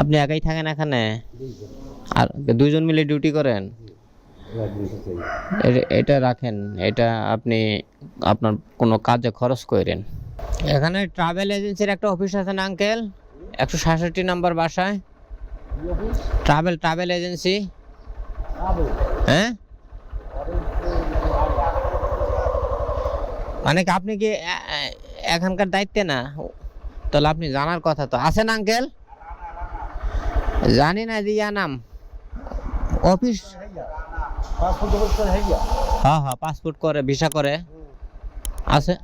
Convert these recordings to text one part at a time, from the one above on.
আপনি একাই থাকেন এখানে? আর দুইজন মিলে ডিউটি করেন? এটা রাখেন, এটা আপনি আপনার কোনো কাজে খরচ করেন। এখানে ট্রাভেল এজেন্সির একটা অফিস আছে না আঙ্কেল একশো সাতষট্টি নাম্বার বাসায়। ট্রাভেল ট্রাভেল এজেন্সি হ্যাঁ? মানে আপনি কি এখানকার দায়িত্বে না? তাহলে আপনি জানার কথা তো। আছেন আঙ্কেল জানি না দিয়া নাম। অফিস হ্যাঁ হ্যাঁ পাসপোর্ট করে ভিসা করে। আছে?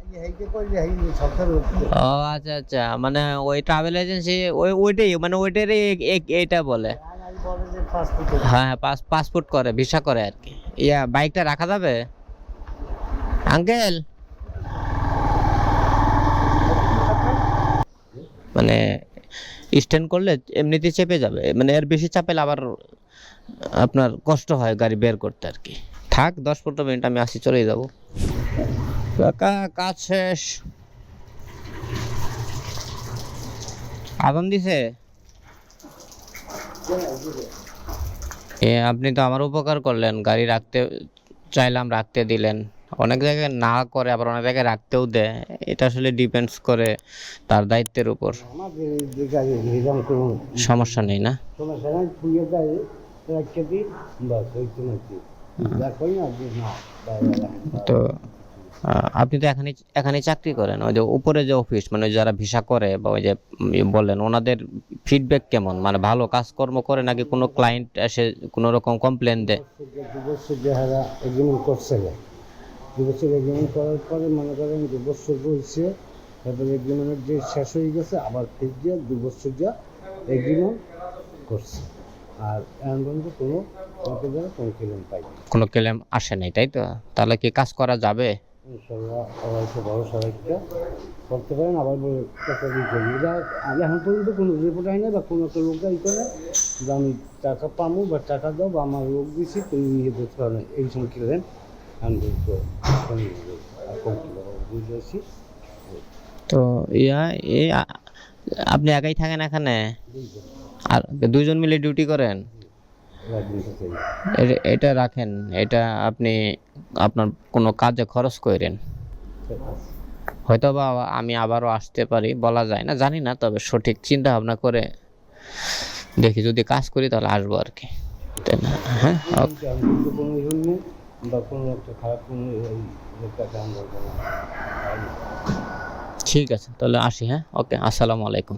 ও আচ্ছা আচ্ছা মানে ওই ট্রাভেল এজেন্সি ওই ওইটাই মানে ওইটারই এ- এ- এইটা বলে। হ্যাঁ হ্যাঁ পাস পাসপোর্ট করে ভিসা করে আর কি। ইয়া বাইকটা রাখা যাবে? আঙ্কেল? মানে স্ট্যান্ড করলে এমনিতেই চেপে যাবে। মানে এর বেশি চাপেলে আবার আপনার কষ্ট হয় গাড়ি বের করতে আর কি। থাক, দশ পনেরো মিনিট, আমি আসি চলে যাব। কাজ শেষ। আদান দিছে? এ, আপনি তো আমার উপকার করলেন, গাড়ি রাখতে চাইলাম, রাখতে দিলেন। অনেক জায়গায় না করে, আবার অনেক জায়গায় রাখতেও দেয়। এটা আসলে ডিপেন্ডস করে তার দায়িত্বের উপর। সমস্যা নেই না? তো আপনি তো এখানে এখানে চাকরি করেন। ওই যে উপরে যে অফিস মানে যারা ভিসা করে বা ওই যে ইয়ে বললেন ওনাদের ফিডব্যাক কেমন? মানে ভালো কাজকর্ম করে নাকি কোনো ক্লায়েন্ট এসে কোনো রকম কমপ্লেন দেয়? দু বছর এগ্রিমেন্ট করার পরে মনে করেন দু বছর বলছে তারপরে এগ্রিমেন্টের যে শেষ হয়ে গেছে আবার ফির দিয়ে দু বছর যা এগ্রিমেন্ট করছে। আর এখন পর্যন্ত কোনো কোনো ক্লেম পাই কোনো ক্লেম আসে নাই তাই তো? তাহলে কি কাজ করা যাবে? ইনশাল্লাহ করতে পারেন আবার বলে টাকা দিয়ে করি আগে এখন পর্যন্ত কোনো রিপোর্ট হয় না বা কোনো একটা লোক করে যে আমি টাকা পাবো বা টাকা দাও বা আমার লোক দিছি তুমি নিয়ে বলতে পারো এই সময় কী তো ইয়া আ- আপনি একাই থাকেন এখানে? আর দুইজন মিলে ডিউটি করেন? এ- এটা রাখেন, এটা আপনি আপনার কোনো কাজে খরচ করেন। হয়তো বা আমি আবারও আসতে পারি, বলা যায় না, জানি না, তবে সঠিক চিন্তা ভাবনা করে দেখি, যদি কাজ করি তাহলে আসব আর কি। তাই না? হ্যাঁ। খারাপ কোনো ঠিক আছে তাহলে আসি হ্যাঁ? ওকে আসসালামু আলাইকুম।